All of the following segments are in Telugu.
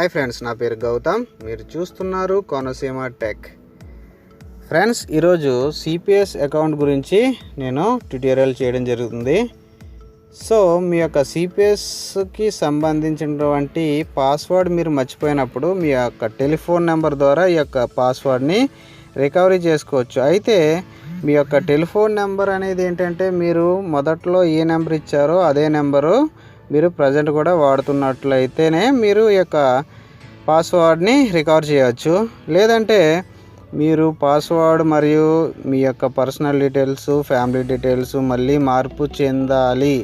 హాయ్ ఫ్రెండ్స్ నా పేరు గౌతమ్. మీరు చూస్తున్నారు కోనసీమ టెక్. ఫ్రెండ్స్ ఈరోజు సిపిఎస్ అకౌంట్ గురించి నేను ట్యూటోరియల్ చేయడం జరుగుతుంది. సో మీ యొక్క సిపిఎస్కి సంబంధించినటువంటి పాస్వర్డ్ మీరు మర్చిపోయినప్పుడు మీ యొక్క టెలిఫోన్ నెంబర్ ద్వారా ఈ యొక్క పాస్వర్డ్ని రికవరీ చేసుకోవచ్చు. అయితే మీ యొక్క టెలిఫోన్ నెంబర్ అనేది ఏంటంటే మీరు మొదట్లో ఏ నెంబర్ ఇచ్చారో అదే నెంబరు మీరు ప్రజెంట్ కూడా వాడుతున్నట్లయితేనే మీరు ఈ యొక్క పాస్వర్డ్ని రికవర్ చేయవచ్చు లేదంటే మీరు పాస్వర్డ్ మరియు మీ యొక్క పర్సనల్ డీటెయిల్స్ ఫ్యామిలీ డీటెయిల్స్ మళ్ళీ మార్పు చెందాలి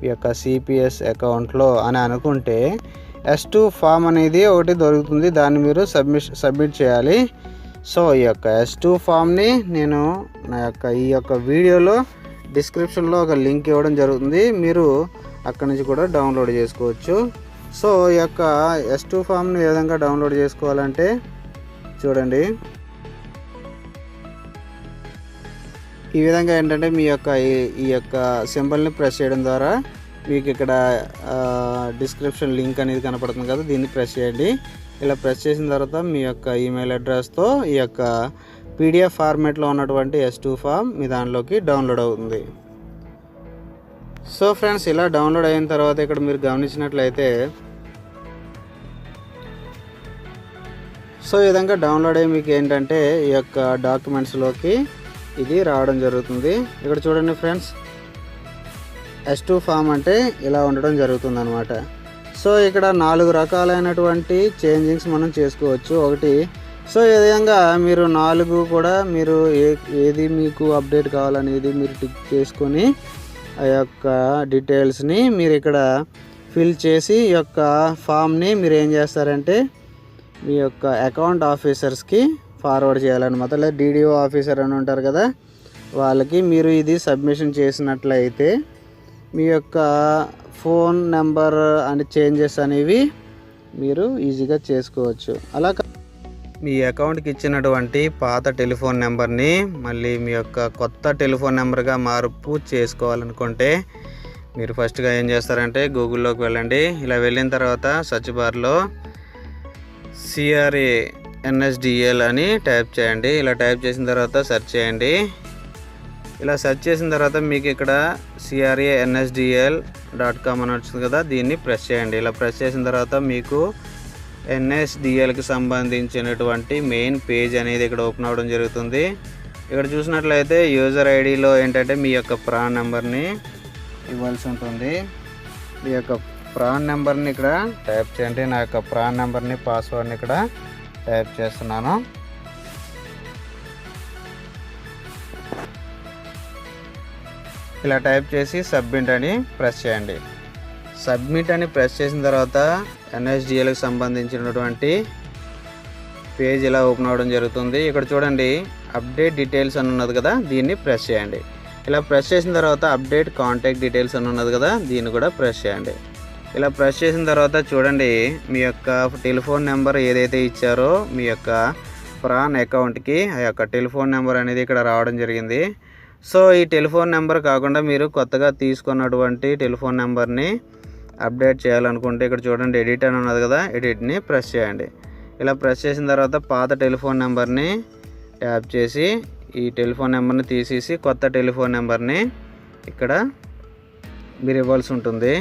మీ యొక్క సిపిఎస్ అకౌంట్లో అని అనుకుంటే ఎస్ టూ ఫామ్ అనేది ఒకటి దొరుకుతుంది. దాన్ని మీరు సబ్మిట్ సబ్మిట్ చేయాలి. సో ఈ యొక్క ఎస్ టూ ఫామ్ని నేను నా యొక్క ఈ యొక్క వీడియోలో డిస్క్రిప్షన్లో ఒక లింక్ ఇవ్వడం జరుగుతుంది. మీరు అక్కడి నుంచి కూడా డౌన్లోడ్ చేసుకోవచ్చు. సో ఈ యొక్క ఎస్ టూ ఫామ్ని ఏ విధంగా డౌన్లోడ్ చేసుకోవాలంటే చూడండి. ఈ విధంగా ఏంటంటే మీ యొక్క ఈ- ఈ యొక్క సింబల్ని ప్రెస్ చేయడం ద్వారా మీకు ఇక్కడ డిస్క్రిప్షన్ లింక్ అనేది కనపడుతుంది కదా దీన్ని ప్రెస్ చేయండి. ఇలా ప్రెస్ చేసిన తర్వాత మీ యొక్క ఈమెయిల్ అడ్రస్తో ఈ యొక్క పీడిఎఫ్ ఫార్మేట్లో ఉన్నటువంటి ఎస్ టూ ఫామ్ మీ దానిలోకి డౌన్లోడ్ అవుతుంది. సో ఫ్రెండ్స్ ఇలా డౌన్లోడ్ అయిన తర్వాత ఇక్కడ మీరు గమనించినట్లయితే సో ఈ విధంగా డౌన్లోడ్ అయ్యి మీకు ఏంటంటే ఈ యొక్క డాక్యుమెంట్స్లోకి ఇది రావడం జరుగుతుంది. ఇక్కడ చూడండి ఫ్రెండ్స్ ఎస్ టూ ఫామ్ అంటే ఇలా ఉండడం జరుగుతుంది అనమాట సో ఇక్కడ నాలుగు రకాలైనటువంటి చేంజింగ్స్ మనం చేసుకోవచ్చు. ఒకటి సో ఈ విధంగా మీరు నాలుగు కూడా మీరు ఏ ఏది మీకు అప్డేట్ కావాలనేది మీరు టిక్ చేసుకొని ఆ యొక్క డీటెయిల్స్ని మీరు ఇక్కడ ఫిల్ చేసి ఈ యొక్క ఫామ్ని మీరు ఏం చేస్తారంటే మీ యొక్క అకౌంట్ ఆఫీసర్స్కి ఫార్వర్డ్ చేయాలన్నమాట. లేదా డీడీఓ ఆఫీసర్ అని ఉంటారు కదా వాళ్ళకి మీరు ఇది సబ్మిషన్ చేసినట్లయితే మీ యొక్క ఫోన్ నెంబర్ అని చేంజెస్ అనేవి మీరు ఈజీగా చేసుకోవచ్చు. అలా మీ అకౌంట్కి ఇచ్చినటువంటి పాత టెలిఫోన్ నెంబర్ని మళ్ళీ మీ యొక్క కొత్త టెలిఫోన్ నెంబర్గా మార్పు చేసుకోవాలనుకుంటే మీరు ఫస్ట్గా ఏం చేస్తారంటే గూగుల్లోకి వెళ్ళండి. ఇలా వెళ్ళిన తర్వాత సర్చ్ బార్లో సిఆర్ఏ ఎన్ఎస్డిఎల్ అని టైప్ చేయండి. ఇలా టైప్ చేసిన తర్వాత సెర్చ్ చేయండి. ఇలా సెర్చ్ చేసిన తర్వాత మీకు ఇక్కడ సిఆర్ఏ ఎన్ఎస్డిఎల్ డాట్ కామ్ అని వచ్చింది కదా దీన్ని ప్రెస్ చేయండి. ఇలా ప్రెస్ చేసిన తర్వాత మీకు ఎన్ఎస్డిఎల్కి సంబంధించినటువంటి మెయిన్ పేజ్ అనేది ఇక్కడ ఓపెన్ అవ్వడం జరుగుతుంది. ఇక్కడ చూసినట్లయితే యూజర్ ఐడిలో ఏంటంటే మీ యొక్క ప్రాన్ నెంబర్ని ఇవ్వాల్సి ఉంటుంది. మీ యొక్క ప్రాన్ నెంబర్ని ఇక్కడ టైప్ చేయండి. నా యొక్క ప్రాన్ నెంబర్ని పాస్వర్డ్ని ఇక్కడ టైప్ చేస్తున్నాను. ఇలా టైప్ చేసి సబ్మిట్ అని ప్రెస్ చేయండి. సబ్మిట్ అని ప్రెస్ చేసిన తర్వాత ఎన్ఎస్డిఎల్కి సంబంధించినటువంటి పేజ్ ఇలా ఓపెన్ అవ్వడం జరుగుతుంది. ఇక్కడ చూడండి అప్డేట్ డీటెయిల్స్ అని ఉన్నది కదా దీన్ని ప్రెస్ చేయండి. ఇలా ప్రెస్ చేసిన తర్వాత అప్డేట్ కాంటాక్ట్ డీటెయిల్స్ అని ఉన్నది కదా దీన్ని కూడా ప్రెస్ చేయండి. ఇలా ప్రెస్ చేసిన తర్వాత చూడండి మీ యొక్క టెలిఫోన్ నెంబర్ ఏదైతే ఇచ్చారో మీ యొక్క ప్రాన్ అకౌంట్కి ఆ యొక్క టెలిఫోన్ నెంబర్ అనేది ఇక్కడ రావడం జరిగింది. సో ఈ టెలిఫోన్ నెంబర్ కాకుండా మీరు కొత్తగా తీసుకున్నటువంటి టెలిఫోన్ నెంబర్ని అప్డేట్ చేయాలనుకుంటే ఇక్కడ చూడండి ఎడిట్ అని ఉన్నది కదా ఎడిట్ని ప్రెస్ చేయండి. ఇలా ప్రెస్ చేసిన తర్వాత పాత టెలిఫోన్ నెంబర్ని ట్యాప్ చేసి ఈ టెలిఫోన్ నెంబర్ని తీసేసి కొత్త టెలిఫోన్ నెంబర్ని ఇక్కడ మీరు ఇవ్వాల్సి ఉంటుంది.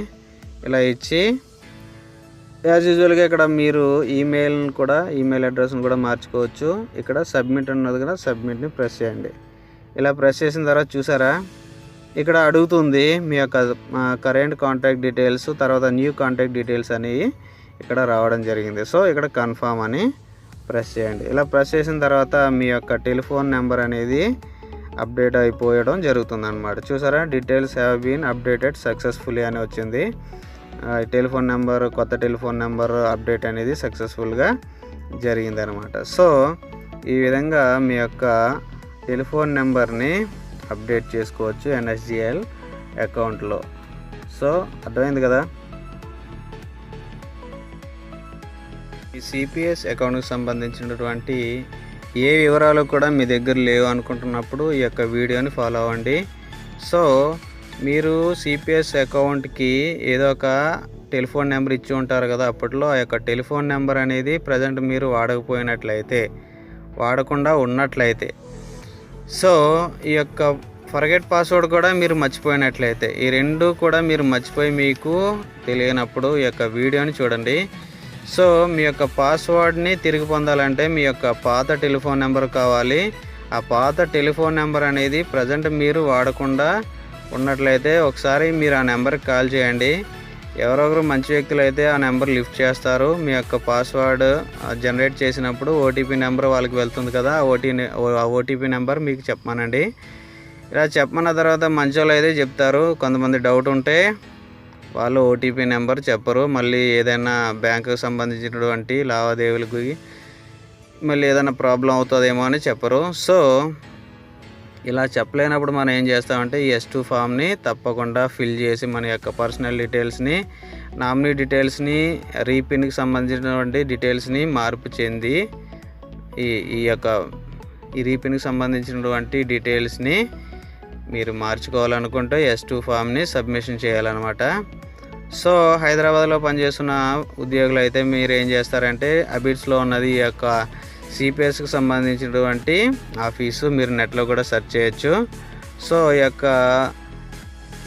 ఇలా ఇచ్చి యాజ్ యూజువల్గా ఇక్కడ మీరు ఈమెయిల్ కూడా ఈమెయిల్ అడ్రస్ని కూడా మార్చుకోవచ్చు. ఇక్కడ సబ్మిట్ ఉన్నది కదా సబ్మిట్ని ప్రెస్ చేయండి. ఇలా ప్రెస్ చేసిన తర్వాత చూసారా? ఇక్కడ అడుగుతుంది మీ యొక్క కరెంట్ కాంటాక్ట్ డీటెయిల్స్ తర్వాత న్యూ కాంటాక్ట్ డీటెయిల్స్ అనేవి ఇక్కడ రావడం జరిగింది. సో ఇక్కడ కన్ఫామ్ అని ప్రెస్ చేయండి. ఇలా ప్రెస్ చేసిన తర్వాత మీ యొక్క టెలిఫోన్ నెంబర్ అనేది అప్డేట్ అయిపోయడం జరుగుతుంది అనమాట చూసారా? Details have been updated successfully అని వచ్చింది. టెలిఫోన్ నెంబర్ కొత్త టెలిఫోన్ నెంబర్ అప్డేట్ అనేది సక్సెస్ఫుల్గా జరిగిందనమాట సో ఈ విధంగా మీ యొక్క టెలిఫోన్ నెంబర్ని అప్డేట్ చేసుకోవచ్చు ఎన్ఎస్జిఎల్ అకౌంట్లో. సో అర్థమైంది కదా? ఈ సిపిఎస్ అకౌంట్కి సంబంధించినటువంటి ఏ వివరాలు కూడా మీ దగ్గర లేవు అనుకుంటున్నప్పుడు ఈ యొక్క వీడియోని ఫాలో అవ్వండి. సో మీరు సిపిఎస్ అకౌంట్కి ఏదో ఒక టెలిఫోన్ నెంబర్ ఇచ్చి ఉంటారు కదా అప్పట్లో ఆ యొక్క టెలిఫోన్ నెంబర్ అనేది ప్రజెంట్ మీరు వాడకపోయినట్లయితే వాడకుండా ఉన్నట్లయితే. సో ఈ యొక్క ఫర్గెట్ పాస్వర్డ్ కూడా మీరు మర్చిపోయినట్లయితే ఈ రెండు కూడా మీరు మర్చిపోయి మీకు తెలియనప్పుడు ఈ యొక్క వీడియోని చూడండి. సో మీ యొక్క పాస్వర్డ్ని తిరిగి పొందాలంటే మీ యొక్క పాత టెలిఫోన్ నెంబర్ కావాలి. ఆ పాత టెలిఫోన్ నెంబర్ అనేది ప్రజెంట్ మీరు వాడకుండా ఉన్నట్లయితే ఒకసారి మీరు ఆ నెంబర్కి కాల్ చేయండి. ఎవరొకరు మంచి వ్యక్తులు అయితే ఆ నెంబర్ లిఫ్ట్ చేస్తారు. మీ యొక్క పాస్వర్డ్ జనరేట్ చేసినప్పుడు ఓటీపీ నెంబర్ వాళ్ళకి వెళ్తుంది కదా ఆ ఓటీ ఆ ఓటీపీ నెంబర్ మీకు చెప్పమానండి. ఇలా చెప్పమన్న తర్వాత మంచి వాళ్ళు అయితే చెప్తారు. కొంతమంది డౌట్ ఉంటే వాళ్ళు ఓటీపీ నెంబర్ చెప్పరు. మళ్ళీ ఏదైనా బ్యాంకుకు సంబంధించినటువంటి లావాదేవీలకి మళ్ళీ ఏదైనా ప్రాబ్లం అవుతుందేమో అని చెప్పరు. సో ఇలా చెప్పలేనప్పుడు మనం ఏం చేస్తామంటే ఈ ఎస్ టూ ఫామ్ని తప్పకుండా ఫిల్ చేసి మన యొక్క పర్సనల్ డీటెయిల్స్ని నామినీ డీటెయిల్స్ని రీపిన్కి సంబంధించినటువంటి డీటెయిల్స్ని మార్పు చెంది ఈ ఈ యొక్క ఈ రీపిన్కి సంబంధించినటువంటి డీటెయిల్స్ని మీరు మార్చుకోవాలనుకుంటే ఎస్ టూ ఫామ్ని సబ్మిషన్ చేయాలన్నమాట. సో హైదరాబాద్లో పనిచేస్తున్న ఉద్యోగులు అయితే మీరు ఏం చేస్తారంటే అబిట్స్లో ఉన్నది ఈ యొక్క సిపిఎస్కి సంబంధించినటువంటి ఆఫీసు మీరు నెట్లో కూడా సెర్చ్ చేయొచ్చు. సో ఈ యొక్క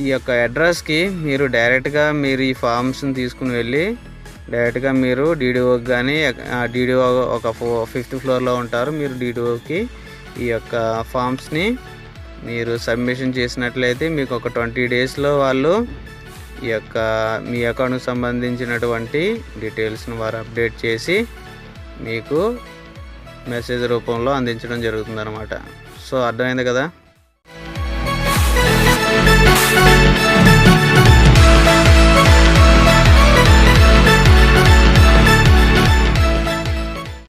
ఈ యొక్క అడ్రస్కి మీరు డైరెక్ట్గా మీరు ఈ ఫామ్స్ని తీసుకుని వెళ్ళి డైరెక్ట్గా మీరు డీడీఓకి కానీ డీడీఓ ఒక ఫో ఫిఫ్త్ ఫ్లోర్లో ఉంటారు. మీరు డీడీఓకి ఈ యొక్క ఫామ్స్ని మీరు సబ్మిషన్ చేసినట్లయితే మీకు ఒక ట్వంటీ డేస్లో వాళ్ళు ఈ యొక్క మీ అకౌంట్కి సంబంధించినటువంటి డీటెయిల్స్ని వారు అప్డేట్ చేసి మీకు మెసేజ్ రూపంలో అందించడం జరుగుతుంది అన్నమాట సో అర్థమైంది కదా?